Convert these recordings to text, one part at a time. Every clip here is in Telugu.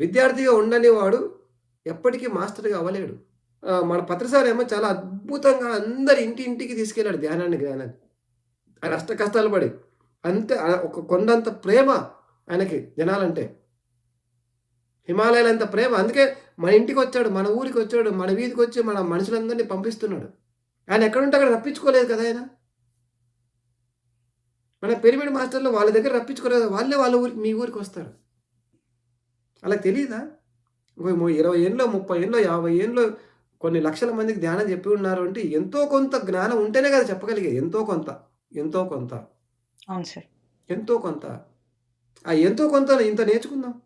విద్యార్థిగా ఉండని వాడు ఎప్పటికీ మాస్టర్గా అవ్వలేడు. మన పత్రసారి ఏమో చాలా అద్భుతంగా అందరి ఇంటి ఇంటికి తీసుకెళ్ళాడు ధ్యానాన్ని జ్ఞానాన్ని. ఆయన అష్ట కష్టాలు పడి అంతే ఒక కొండంత ప్రేమ ఆయనకి జనాలంటే. హిమాలయాలంత ప్రేమ. అందుకే మన ఇంటికి వచ్చాడు మన ఊరికి వచ్చాడు మన వీధికి వచ్చి మన మనుషులందరినీ పంపిస్తున్నాడు. ఆయన ఎక్కడుంటే అక్కడ రప్పించుకోలేదు కదా ఆయన. మన పిరమిడ్ మాస్టర్లు వాళ్ళ దగ్గర రప్పించుకోలేదు వాళ్ళే వాళ్ళ ఊరికి మీ ఊరికి వస్తారు. అలా తెలియదా ఇరవై ఏళ్ళలో ముప్పై ఏళ్ళలో యాభై ఏళ్ళలో కొన్ని లక్షల మందికి ధ్యానం చెప్పి ఉన్నారు అంటే ఎంతో కొంత జ్ఞానం ఉంటేనే కదా చెప్పగలిగే. ఎంతో కొంత ఎంతో కొంత. అవును సార్. ఎంతో కొంత. ఆ ఎంతో కొంత ఇంత నేర్చుకుందాం.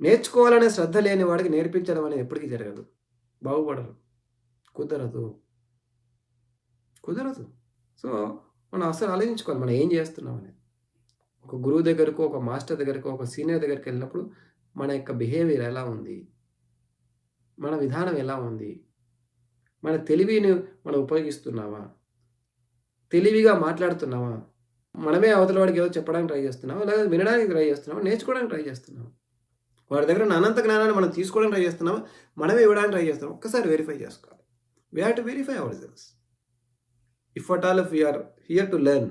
నేర్చుకోవాలనే శ్రద్ధ లేని వాడికి నేర్పించడం అనేది ఎప్పటికీ జరగదు. బాగుపడరు. కుదరదు. కుదరదు. సో మనం అసలు ఆలోచించుకోవాలి. మనం ఏం చేస్తున్నాం అనేది. ఒక గురువు దగ్గరకు ఒక మాస్టర్ దగ్గరకు ఒక సీనియర్ దగ్గరికి వెళ్ళినప్పుడు మన యొక్క బిహేవియర్ ఎలా ఉంది? మన విధానం ఎలా ఉంది? మన తెలివిని మనం ఉపయోగిస్తున్నావా తెలివిగా మాట్లాడుతున్నావా మనమే అవతల వాడికి ఏదో చెప్పడానికి ట్రై చేస్తున్నావా లేదా వినడానికి ట్రై చేస్తున్నావా నేర్చుకోవడానికి ట్రై చేస్తున్నావా వాడి దగ్గర ఉన్న అనంత జ్ఞానాన్ని మనం తీసుకోవడానికి ట్రై చేస్తున్నామా? మనమే ఇవ్వడానికి ట్రై చేస్తున్నాం ఒక్కసారి వెరిఫై చేసుకోవాలి. We have to verify our cells if at all if you are here to learn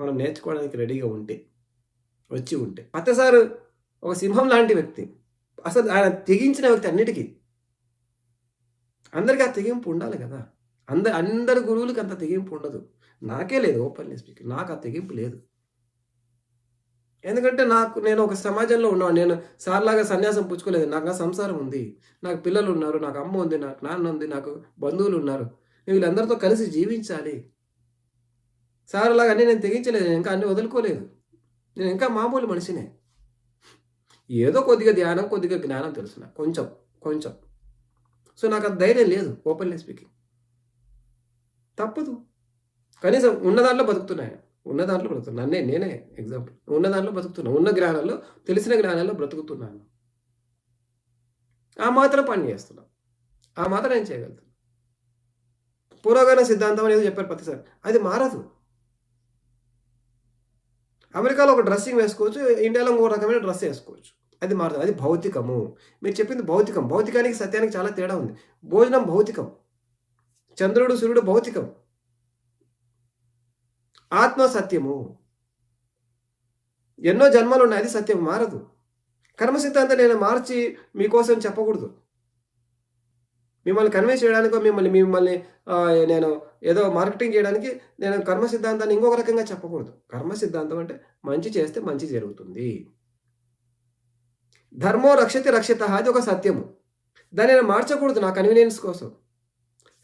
మనం నేర్చుకోవడానికి రెడీగా ఉంటే వచ్చి ఉంటే. పత్తసారు ఒక సింహం లాంటి వ్యక్తి. అసలు ఆయన తెగించిన వ్యక్తి అన్నిటికీ. అందరికీ ఆ తెగింపు ఉండాలి కదా. అందరు అందరి గురువులకి అంత తెగింపు ఉండదు. నాకే లేదు ఓపెన్లీ స్పీకింగ్. నాకు ఆ తెగింపు లేదు. ఎందుకంటే నాకు నేను ఒక సమాజంలో ఉన్నాను నేను సార్లాగా సన్యాసం పుచ్చుకోలేదు. నాకు నా సంసారం ఉంది. నాకు పిల్లలు ఉన్నారు. నాకు అమ్మ ఉంది. నాకు నాన్న ఉంది. నాకు బంధువులు ఉన్నారు. వీళ్ళందరితో కలిసి జీవించాలి. సార్లాగా అన్నీ నేను తెగించలేదు. ఇంకా అన్నీ వదులుకోలేదు. నేను ఇంకా మామూలు మనిషినే. ఏదో కొద్దిగా ధ్యానం కొద్దిగా జ్ఞానం తెలుసు నాకు కొంచెం కొంచెం. సో నాకు ఆ ధైర్యం లేదు ఓపెన్లీ స్పీకింగ్. తప్పదు. కనీసం ఉన్న దాంట్లో బతుకుతున్నాయి ఉన్న దాంట్లో బ్రతుకుతున్నా నన్నే నేనే ఎగ్జాంపుల్ ఉన్న దాంట్లో బతుకుతున్నాను ఉన్న జ్ఞానంలో తెలిసిన జ్ఞానంలో బ్రతుకుతున్నాను. ఆ మాత్రం పని చేస్తున్నాను ఆ మాత్రం నేను చేయగలుగుతున్నాను పురోగమన సిద్ధాంతం అనేది చెప్పారు ప్రతిసారి. అది మారదు. అమెరికాలో ఒక డ్రెస్సింగ్ వేసుకోవచ్చు ఇండియాలో ఇంకో రకమైన డ్రెస్ వేసుకోవచ్చు. అది మారదు అది భౌతికము. మీరు చెప్పింది భౌతికం. భౌతికానికి సత్యానికి చాలా తేడా ఉంది. భోజనం భౌతికం. చంద్రుడు సూర్యుడు భౌతికం. ఆత్మ సత్యము. ఎన్నో జన్మలు ఉన్నాయి అది సత్యం మారదు. కర్మ సిద్ధాంతం నేను మార్చి మీకోసం చెప్పకూడదు. మిమ్మల్ని కన్విన్స్ చేయడానికో మిమ్మల్ని మిమ్మల్ని నేను ఏదో మార్కెటింగ్ చేయడానికి నేను కర్మ సిద్ధాంతాన్ని ఇంకొక రకంగా చెప్పకూడదు. కర్మ సిద్ధాంతం అంటే మంచి చేస్తే మంచి జరుగుతుంది. ధర్మో రక్షతి రక్షిత అది ఒక సత్యము. దాన్ని నేను మార్చకూడదు నా కన్వీనియన్స్ కోసం.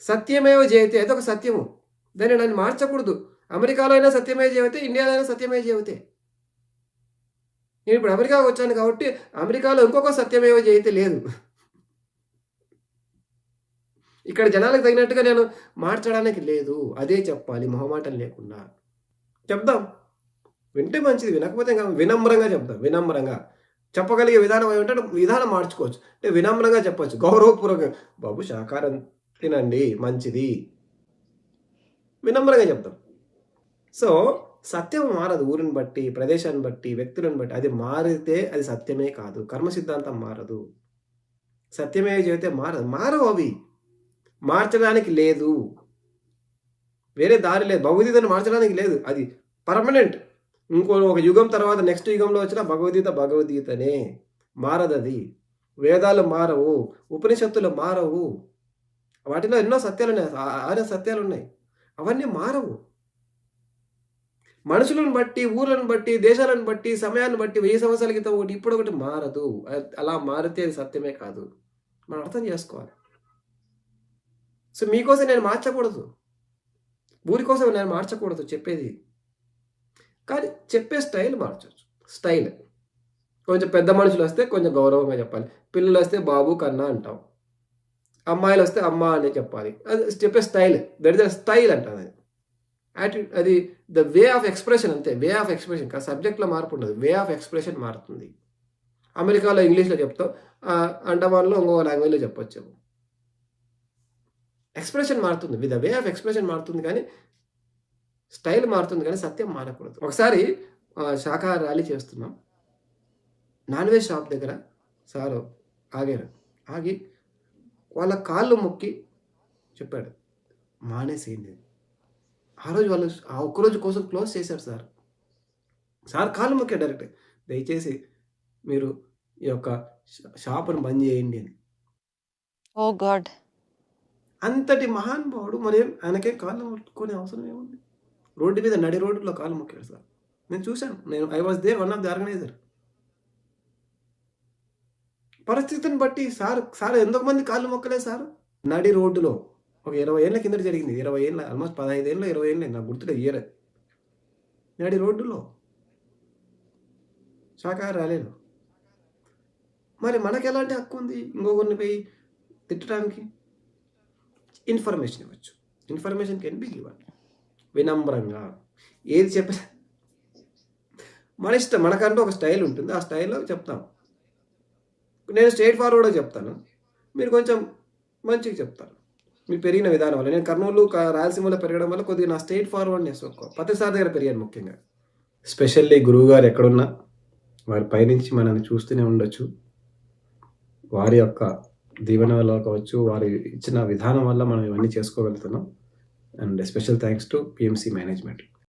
సత్యమేవ జయతే అది ఒక సత్యము. దాన్ని నన్ను మార్చకూడదు. అమెరికాలో అయినా సత్యమే జయతే ఇండియాలో అయినా సత్యమే జయతే. నేను ఇప్పుడు అమెరికాకు వచ్చాను కాబట్టి అమెరికాలో ఇంకొక సత్యమేవ జయతే లేదు. ఇక్కడ జనాలకు తగినట్టుగా నేను మార్చడానికి లేదు. అదే చెప్పాలి. మొహమాటం లేకుండా. చెప్దాం. వింటే మంచిది. వినకపోతే ఇంకా వినమ్రంగా చెప్దాం. వినమ్రంగా. చెప్పగలిగే విధానం ఏమంటే విధానం మార్చుకోవచ్చు. అంటే వినమ్రంగా చెప్పచ్చు. గౌరవపూర్వకంగా. బాబు శాకారం తినండి. మంచిది. వినమ్రంగా చెప్తాం సో సత్యం మారదు ఊరిని బట్టి ప్రదేశాన్ని బట్టి వ్యక్తులను బట్టి. అది మారితే అది సత్యమే కాదు. కర్మ సిద్ధాంతం మారదు. సత్యమే చెబితే మారదు. మారవు అవి. మార్చడానికి లేదు. వేరే దారి లేదు. భగవద్గీతను మార్చడానికి లేదు. అది పర్మనెంట్. ఇంకో ఒక యుగం తర్వాత నెక్స్ట్ యుగంలో వచ్చిన భగవద్గీత భగవద్గీతనే. మారదది. వేదాలు మారవు. ఉపనిషత్తులు మారవు. వాటిలో ఎన్నో సత్యాలు ఉన్నాయి ఆరే ఆరు సత్యాలు ఉన్నాయి అవన్నీ మారవు. మనుషులను బట్టి ఊర్లను బట్టి దేశాలను బట్టి సమయాన్ని బట్టి వెయ్యి సంవత్సరాల క్రితం ఒకటి ఇప్పుడు ఒకటి మారదు. అలా మారితే అది సత్యమే కాదు. మనం అర్థం చేసుకోవాలి. సో మీకోసం నేను మార్చకూడదు. ఊరి కోసం నేను మార్చకూడదు చెప్పేది. కానీ చెప్పే స్టైల్ మార్చవచ్చు స్టైల్. కొంచెం పెద్ద మనుషులు వస్తే కొంచెం గౌరవంగా చెప్పాలి. పిల్లలు వస్తే బాబు కన్నా అంటాం. అమ్మాయిలు వస్తే అమ్మ అని చెప్పాలి. అది చెప్పే style. That is the style అంటారు అది. యాటిట్యూడ్ అది ద వే ఆఫ్ ఎక్స్ప్రెషన్ అంతే. వే ఆఫ్ ఎక్స్ప్రెషన్ కాదు సబ్జెక్ట్లో మార్పు ఉండదు. వే ఆఫ్ ఎక్స్ప్రెషన్ మారుతుంది. అమెరికాలో ఇంగ్లీష్లో చెప్తాం. అండమాన్లో ఇంకో లాంగ్వేజ్లో చెప్పొచ్చు. ఎక్స్ప్రెషన్ మారుతుంది. With the way of expression మారుతుంది కానీ స్టైల్ మారుతుంది కానీ సత్యం మారకూడదు. ఒకసారి శాఖాహార ర్యాలీ చేస్తున్నాం. నాన్ వెజ్ షాప్ దగ్గర సారు ఆగారు. ఆగి వాళ్ళ కాళ్ళు మొక్కి చెప్పాడు. మానేసేయండి. ఆ రోజు వాళ్ళు ఆ ఒక్కరోజు కోసం క్లోజ్ చేశారు సార్. సార్ కాళ్ళు మొక్కాడు డైరెక్ట్. దయచేసి మీరు ఈ యొక్క షా- షాపును బంద్ చేయండి అని. Oh god. అంతటి మహానుభావుడు మరేం ఆయనకే కాళ్ళు మొక్కునే అవసరం ఏముంది? రోడ్డు మీద నడి రోడ్డులో కాళ్ళు మొక్కాడు సార్. నేను చూశాను. నేను I was there one of the organiser పరిస్థితిని బట్టి సార్ సార్ ఎంతో మంది కాళ్ళు మొక్కలే సార్. నడి రోడ్డులో ఒక ఇరవై ఏళ్ళ కింద జరిగింది. ఇరవై ఏళ్ళ ఆల్మోస్ట్ పదహైదు ఏళ్ళ ఇరవై ఏళ్ళ నాకు గుర్తులేదు ఇయర్ నడి రోడ్డులో శాకాహార రాలేదు. మరి మనకు ఎలాంటి హక్కు ఉంది? ఇంకొకరిని పోయి తిట్టడానికి? ఇన్ఫర్మేషన్ ఇవ్వచ్చు. ఇన్ఫర్మేషన్ కెన్ బి గివన్ వినమ్రంగా. ఏది చెప్ప మన ఇష్టం మనకంటూ ఒక స్టైల్ ఉంటుంది. ఆ స్టైల్లో చెప్తాం. నేను స్ట్రేట్ ఫార్వర్డ్గా చెప్తాను. మీరు కొంచెం మంచిగా చెప్తారు. మీరు పెరిగిన విధానం వల్ల. నేను కర్నూలు రాయలసీమలో పెరగడం వల్ల కొద్దిగా నా స్టేట్ ఫార్వర్డ్నెస్ ఒక్క పతిసార్ దగ్గర పెరిగాను ముఖ్యంగా. స్పెషల్లీ గురువు గారు ఎక్కడున్నా వారి పైనుంచి మనల్ని చూస్తూనే ఉండొచ్చు. వారి యొక్క దీవెన వల్ల కావచ్చు వారి ఇచ్చిన విధానం వల్ల మనం ఇవన్నీ చేసుకోగలుగుతున్నాం. And special thanks to PMC management